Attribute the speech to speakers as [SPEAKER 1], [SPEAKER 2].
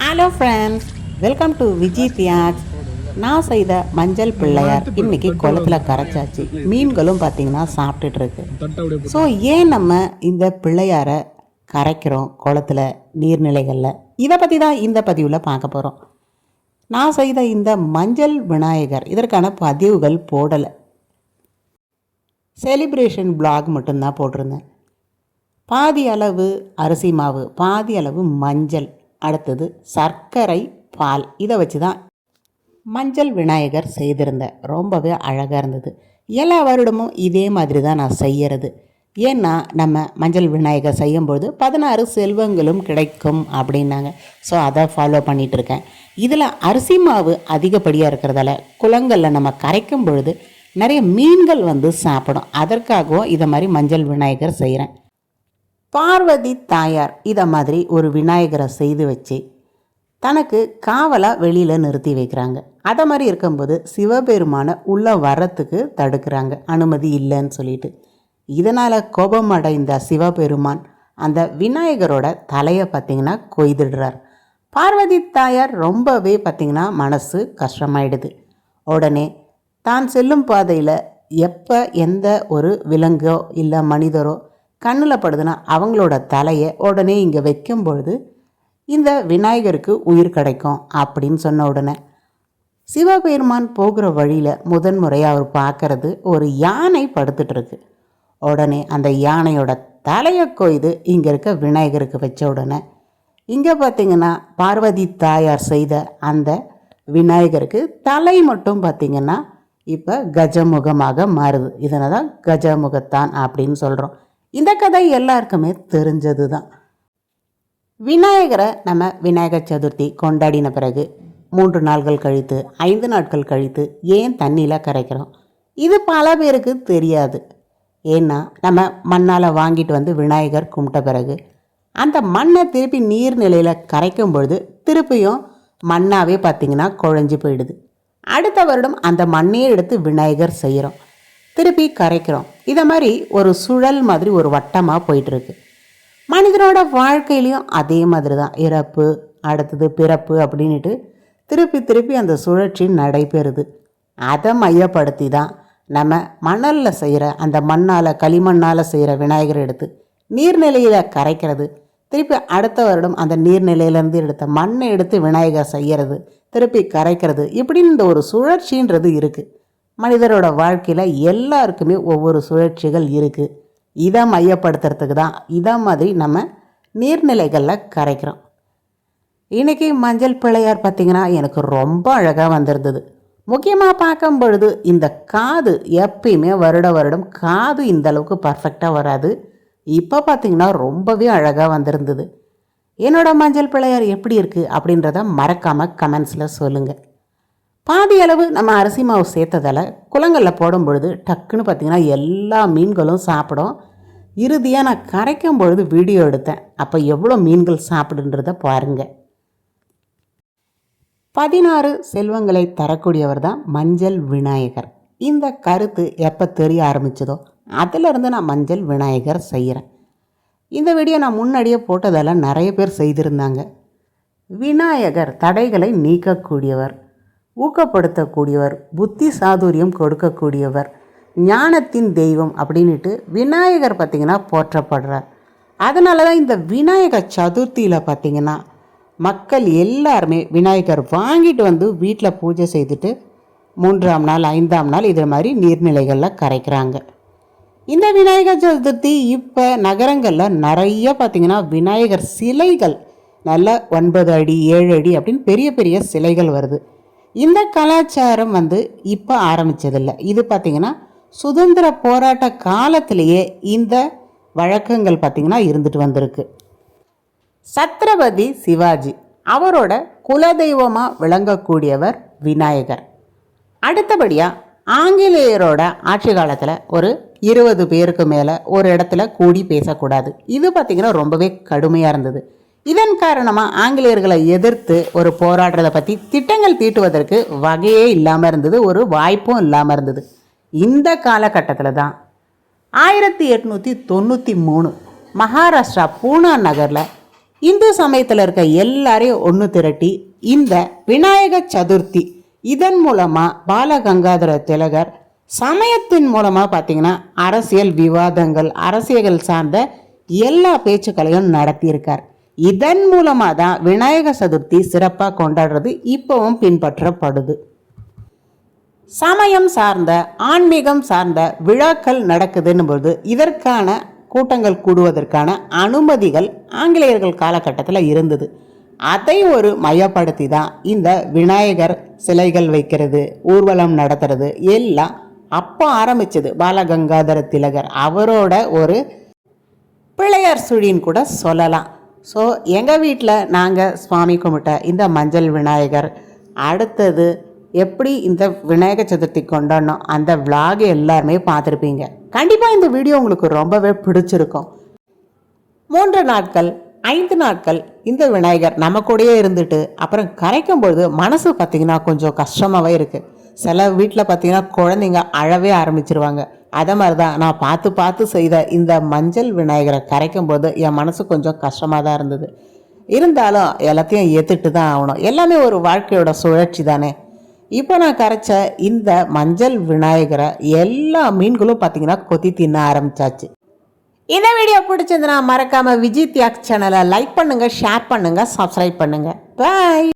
[SPEAKER 1] Hello friends welcome to Vijay Thiyags நான் செய்த மஞ்சள் பிள்ளையார் இன்னைக்கு குளத்துல கரைச்சாச்சு. மீன்களும் பார்த்தீங்கன்னா சாப்பிட்டுட்டு இருக்கு. ஸோ ஏன் நம்ம இந்த பிள்ளையாரை கரைக்கிறோம் குளத்துல நீர்நிலைகளில்? இதை பற்றி தான் இந்த பதிவில் பார்க்க போகிறோம் நான் செய்த இந்த மஞ்சள் விநாயகர் இதற்கான பதிவுகள் போடலை. செலிப்ரேஷன் பிளாக் மட்டும்தான் போட்டிருந்தேன். பாதி அளவு அரிசி மாவு பாதி அளவு மஞ்சள். அடுத்தது சர்க்கரை பால். இதை வச்சு தான் மஞ்சள் விநாயகர் செய்திருந்தேன் ரொம்பவே அழகாக இருந்தது. எல்லா வருடமும் இதே மாதிரி தான் நான் செய்யறது. ஏன்னா நம்ம மஞ்சள் விநாயகர் செய்யும்போது பதினாறு செல்வங்களும் கிடைக்கும் அப்படின்னாங்க. ஸோ அதை ஃபாலோ பண்ணிகிட்ருக்கேன் இதில் அரிசி மாவு அதிகப்படியாக இருக்கிறதால குளங்களில் நம்ம கரைக்கும் பொழுது நிறைய மீன்கள் வந்து சாப்பிடும். அதற்காகவும் இதை மாதிரி மஞ்சள் விநாயகர் செய்கிறேன் பார்வதி தாயார் இதை மாதிரி ஒரு விநாயகரை செய்து வச்சு தனக்கு காவலாக வெளியில் நிறுத்தி வைக்கிறாங்க. அதை மாதிரி இருக்கும்போது சிவபெருமானை உள்ளே வர்றதுக்கு தடுக்கிறாங்க. அனுமதி இல்லைன்னு சொல்லிட்டு. இதனால் கோபம் அடைந்த சிவபெருமான் அந்த விநாயகரோட தலையை பார்த்திங்கன்னா கொய்திடுறார். பார்வதி தாயார் ரொம்பவே பார்த்திங்கன்னா மனசு கஷ்டமாயிடுது. உடனே தான் செல்லும் பாதையில் எப்போ எந்த ஒரு விலங்கோ இல்லை மனிதரோ கண்ணில் படுதுன்னா அவங்களோட தலையை உடனே இங்கே வைக்கும் பொழுது இந்த விநாயகருக்கு உயிர் கிடைக்கும் அப்படின்னு சொன்ன உடனே சிவபெருமான் போகிற வழியில் முதன் முறையாக அவர் பார்க்கறது ஒரு யானை படுத்துட்டு இருக்கு. உடனே அந்த யானையோட தலையை கொய்து இங்கே இருக்க விநாயகருக்கு வச்ச உடனே இங்கே பார்த்தீங்கன்னா பார்வதி தாயார் செய்த அந்த விநாயகருக்கு தலை மட்டும் பார்த்திங்கன்னா இப்போ கஜமுகமாக மாறுது. இதனை தான் கஜமுகத்தான் அப்படின்னு சொல்கிறோம் இந்த கதை எல்லாருக்குமே தெரிஞ்சது தான் விநாயகரை நம்ம விநாயகர் சதுர்த்தி கொண்டாடின பிறகு மூன்று நாட்கள் கழித்து ஐந்து நாட்கள் கழித்து ஏன் தண்ணியில் கரைக்கிறோம்? இது பல பேருக்கு தெரியாது. ஏன்னா நம்ம மண்ணால் வாங்கிட்டு வந்து விநாயகர் கும்பிட்ட பிறகு அந்த மண்ணை திருப்பி நீர்நிலையில் கரைக்கும் பொழுது திருப்பியும் மண்ணாவே பார்த்திங்கன்னா குழஞ்சி போயிடுது. அடுத்த வருடம் அந்த மண்ணையே எடுத்து விநாயகர் செய்கிறோம் திருப்பி கரைக்கிறோம். இதை மாதிரி ஒரு சுழல் மாதிரி ஒரு வட்டமாக போயிட்டுருக்கு. மனிதனோட வாழ்க்கையிலையும் அதே மாதிரி தான் இறப்பு அடுத்தது பிறப்பு அப்படின்ட்டு திருப்பி திருப்பி அந்த சுழற்சி நடைபெறுது. அதை மையப்படுத்தி தான் நம்ம மணலில் செய்கிற அந்த மண்ணால் களிமண்ணால் செய்கிற விநாயகர் எடுத்து நீர்நிலையில் கரைக்கிறது. திருப்பி அடுத்த வருடம் அந்த நீர்நிலையிலேருந்து எடுத்த மண்ணை எடுத்து விநாயகர் செய்கிறது திருப்பி கரைக்கிறது. இப்படின்னு இந்த ஒரு சுழற்சின்றது இருக்குது மனிதரோட வாழ்க்கையில் எல்லாருக்குமே ஒவ்வொரு சுழற்சிகள் இருக்குது இதை மையப்படுத்துறதுக்கு தான் இதை மாதிரி நம்ம நீர்நிலைகளில் கரைக்கிறோம். இன்றைக்கி மஞ்சள் பிள்ளையார் பார்த்திங்கன்னா எனக்கு ரொம்ப அழகாக வந்திருந்தது. முக்கியமாக பார்க்கும் பொழுது இந்த காது எப்பயுமே வருட வருடம் காது இந்த அளவுக்கு பர்ஃபெக்டாக வராது. இப்போ பார்த்திங்கன்னா ரொம்பவே அழகாக வந்திருந்தது. என்னோடய மஞ்சள் பிள்ளையார் எப்படி இருக்குது அப்படின்றத மறக்காமல் கமெண்ட்ஸில் சொல்லுங்கள் பாதி அளவு நம்ம அரிசி மாவு சேர்த்ததால் குளங்களில் போடும் பொழுது டக்குன்னு பார்த்திங்கன்னா எல்லா மீன்களும் சாப்பிடும். இறுதியாக நான் கரைக்கும் பொழுது வீடியோ எடுத்தேன். அப்போ எவ்வளோ மீன்கள் சாப்பிடுன்றத பாருங்கள் பதினாறு செல்வங்களை தரக்கூடியவர் தான் மஞ்சள் விநாயகர். இந்த கருத்து எப்போ தெரிய ஆரம்பிச்சதோ அதிலிருந்து நான் மஞ்சள் விநாயகர் செய்கிறேன் இந்த வீடியோ நான் முன்னாடியே போட்டதெல்லாம் நிறைய பேர் செய்திருந்தாங்க. விநாயகர் தடைகளை நீக்கக்கூடியவர் ஊக்கப்படுத்தக்கூடியவர் புத்தி சாதுரியம் கொடுக்கக்கூடியவர் ஞானத்தின் தெய்வம் அப்படின்ட்டு விநாயகர் பார்த்திங்கன்னா போற்றப்படுறார். அதனால தான் இந்த விநாயகர் சதுர்த்தியில் பார்த்திங்கன்னா மக்கள் எல்லாருமே விநாயகர் வாங்கிட்டு வந்து வீட்டில் பூஜை செய்துட்டு மூன்றாம் நாள் ஐந்தாம் நாள் இது மாதிரி நீர்நிலைகளில் கரைக்கிறாங்க. இந்த விநாயகர் சதுர்த்தி இப்போ நகரங்களில் நிறைய பார்த்திங்கன்னா விநாயகர் சிலைகள் நல்ல ஒன்பது அடி ஏழு அடி அப்படின்னு பெரிய பெரிய சிலைகள் வருது. இந்த கலாச்சாரம் வந்து இப்போ ஆரம்பித்ததில்லை இது பார்த்திங்கன்னா சுதந்திர போராட்ட காலத்திலேயே இந்த வழக்கங்கள் பார்த்திங்கன்னா இருந்துட்டு வந்திருக்கு. சத்ரபதி சிவாஜி அவரோட குலதெய்வமாக விளங்கக்கூடியவர் விநாயகர். அடுத்தபடியாக ஆங்கிலேயரோட ஆட்சி காலத்தில் ஒரு இருபது பேருக்கு மேலே ஒரு இடத்துல கூடி பேசக்கூடாது. இது பார்த்திங்கன்னா ரொம்பவே கடுமையாக இருந்தது. இதன் காரணமாக ஆங்கிலேயர்களை எதிர்த்து ஒரு போராடுறதை பற்றி திட்டங்கள் தீட்டுவதற்கு வகையே இல்லாமல் இருந்தது ஒரு வாய்ப்பும் இல்லாமல் இருந்தது. இந்த காலகட்டத்தில் தான் ஆயிரத்தி எட்நூற்றி தொண்ணூற்றி மூணு மகாராஷ்டிரா பூனா நகரில் இந்து சமயத்தில் இருக்க எல்லாரையும் ஒன்று திரட்டி இந்த விநாயக சதுர்த்தி இதன் மூலமாக பாலகங்காதர திலகர் சமயத்தின் மூலமாக பார்த்தீங்கன்னா அரசியல் விவாதங்கள் அரசியல் சார்ந்த எல்லா பேச்சுக்களையும் நடத்தியிருக்கார். இதன் மூலமாக தான் விநாயக சதுர்த்தி சிறப்பாக கொண்டாடுறது இப்போவும் பின்பற்றப்படுது. சமயம் சார்ந்த ஆன்மீகம் சார்ந்த விழாக்கள் நடக்குதுன்னும் பொழுது இதற்கான கூட்டங்கள் கூடுவதற்கான அனுமதிகள் ஆங்கிலேயர்கள் காலகட்டத்தில் இருந்தது. அதை ஒரு மையப்படுத்தி தான் இந்த விநாயகர் சிலைகள் வைக்கிறது ஊர்வலம் நடத்துறது எல்லாம் அப்போ ஆரம்பிச்சது. பாலகங்காதர திலகர் அவரோட ஒரு பிள்ளையார் சுழின்னு கூட சொல்லலாம். ஸோ எங்கள் வீட்டில் நாங்கள் சுவாமி கும்பிட்ட இந்த மஞ்சள் விநாயகர் அடுத்தது எப்படி இந்த விநாயகர் சதுர்த்தி கொண்டாடணும் அந்த vlog எல்லாருமே பார்த்துருப்பீங்க. கண்டிப்பாக இந்த வீடியோ உங்களுக்கு ரொம்பவே பிடிச்சிருக்கும். மூன்று நாட்கள் ஐந்து நாட்கள் இந்த விநாயகர் நம்ம கூடயே இருந்துட்டு அப்புறம் கரைக்கும் பொழுது மனசு பார்த்திங்கன்னா கொஞ்சம் கஷ்டமாகவே இருக்குது சில வீட்டில் பார்த்திங்கன்னா குழந்தைங்க அழவே ஆரம்பிச்சிருவாங்க. அதே மாதிரி தான் நான் பார்த்து பார்த்து செய்த இந்த மஞ்சள் விநாயகரை கரைக்கும் போது என் மனசு கொஞ்சம் கஷ்டமாக தான் இருந்தது. இருந்தாலும் எல்லாத்தையும் ஏற்றுட்டு தான் ஆகணும். எல்லாமே ஒரு வாழ்க்கையோட சுழற்சி தானே. இப்போ நான் கரைச்ச இந்த மஞ்சள் விநாயகரை எல்லா மீன்களும் பார்த்தீங்கன்னா கொத்தி தின்ன ஆரம்பிச்சாச்சு. இந்த வீடியோ பிடிச்சதுன்னா மறக்காமல் விஜய் தியாக் சேனலை லைக் பண்ணுங்கள் ஷேர் பண்ணுங்கள் சப்ஸ்கிரைப் பண்ணுங்கள் பாய்